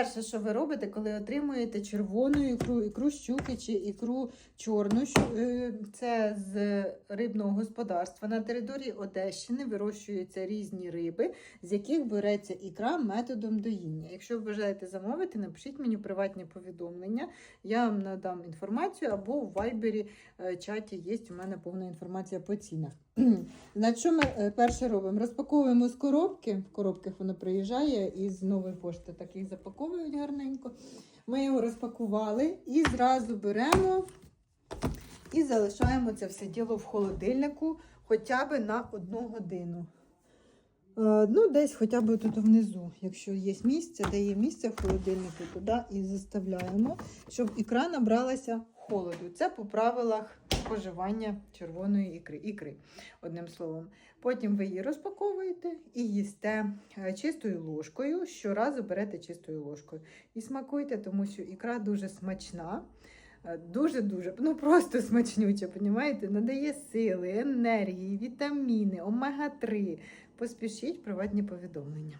перше, що ви робите, коли отримуєте червону ікру, ікру щуки чи ікру чорну, е, це з рибного господарства. На території Одещини вирощуються різні риби, з яких береться ікра методом доїння. Якщо ви бажаєте замовити, напишіть мені приватні повідомлення. Я вам надам інформацію або в вайбері е, чаті є у мене повна інформація по цінах. Значить, що ми е, перше робимо? Розпаковуємо з коробки. В коробках воно приїжджає із нової пошти. Так їх запаковують гарненько. Ми його розпакували і зразу беремо і залишаємо це все діло в холодильнику хоча б на одну годину. Е, Ну, десь хоча б тут внизу, якщо є місце, де є місце в холодильнику, туди і заставляємо, щоб ікра набралася холоду. Це по правилах споживання червоної ікри, ікри, одним словом. Потім ви її розпаковуєте і їсте е, чистою ложкою. Щоразу берете чистою ложкою. І смакуйте, тому що ікра дуже смачна. Е, Дуже-дуже, ну просто смачнюче, понімаєте? Надає сили, енергії, вітаміни, омега-3. Поспішіть приватні повідомлення.